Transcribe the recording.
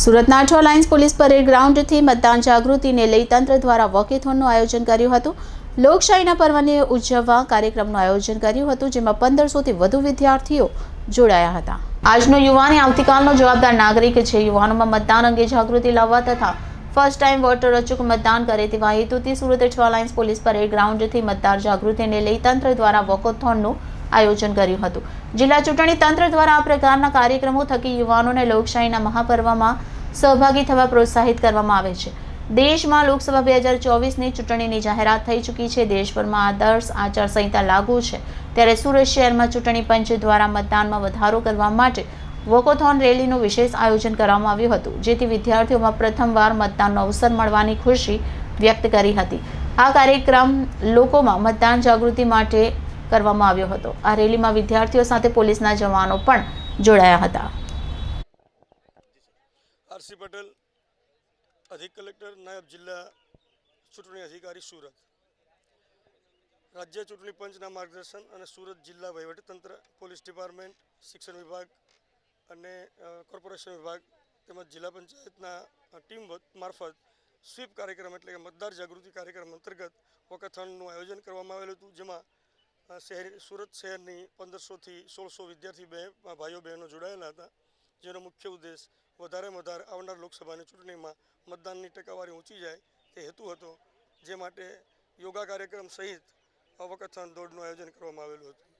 સુરતના છ lines police parade ગ્રાઉન્ડથી મતદાન જાગૃતિને લઈ તંત્ર દ્વારા વોકેથોનનું આયોજન કર્યું હતું. લોકશાહીના પર્વને ઉજવવા કાર્યક્રમનું આયોજન કર્યું હતું, જેમાં પંદરસોથી વધુ વિદ્યાર્થીઓ જોડાયા હતા. આજનો યુવાન એ આવતીકાલનો જવાબદાર નાગરિક છે. યુવાનોમાં મતદાન અંગે જાગૃતિ લાવવા તથા ફર્સ્ટ ટાઈમ વોટર અચૂક મતદાન કરે તેવા હેતુથી સુરત છ લાઇન્સ પોલીસ પરેડ ગ્રાઉન્ડથી મતદાર જાગૃતિને લઈ તંત્ર દ્વારા વોકોથોનનું આયોજન કર્યું હતું. જિલ્લા ચૂંટણી તંત્ર દ્વારા આ પ્રકારના કાર્યક્રમો થકી યુવાનોને લોકશાહીના મહાપર્વમાં સહભાગી થવા પ્રોત્સાહિત કરવામાં આવે છે. દેશમાં લોકસભા બે હજાર ચોવીસની ચૂંટણીની જાહેરાત થઈ ચૂકી છે. દેશભરમાં આદર્શ આચારસંહિતા લાગુ છે. ત્યારે સુરત શહેરમાં ચૂંટણી પંચ દ્વારા મતદાનમાં વધારો કરવા માટે વોકોથોન રેલીનું વિશેષ આયોજન કરવામાં આવ્યું હતું, જેથી વિદ્યાર્થીઓમાં પ્રથમવાર મતદાનનો અવસર મળવાની ખુશી વ્યક્ત કરી હતી. આ કાર્યક્રમ લોકોમાં મતદાન જાગૃતિ માટે કરવામાં આવ્યો હતો. આ રેલીમાં વિદ્યાર્થીઓ સાથે પોલીસના જવાનો પણ જોડાયા હતા. આરસી પટેલ, અધિક કલેક્ટર, નાયબ જિલ્લા ચૂંટણી અધિકારી, સુરત. રાજ્ય ચૂંટણી પંચના માર્ગદર્શન અને સુરત જિલ્લા વહીવટીતંત્ર, પોલીસ ડિપાર્ટમેન્ટ, શિક્ષણ વિભાગ અને કોર્પોરેશન વિભાગ તેમજ જિલ્લા પંચાયતના ટીમ મારફત સ્વીપ કાર્યક્રમ એટલે કે મતદાર જાગૃતિ કાર્યક્રમ અંતર્ગત વોકાથોનનું આયોજન કરવામાં આવેલું હતું, જેમાં શહેર સુરત શહેરની પંદરસોથી સોળસો વિદ્યાર્થી બે ભાઈઓ બહેનો જોડાયેલા હતા. જેનો મુખ્ય ઉદ્દેશ વધારે વધારે આવનાર લોકસભાની ચૂંટણીમાં મતદાનની ટકાવારી ઊંચી જાય તે હેતુ હતો, જે માટે યોગા કાર્યક્રમ સહિત અવકથન દોડનું આયોજન કરવામાં આવેલું હતું.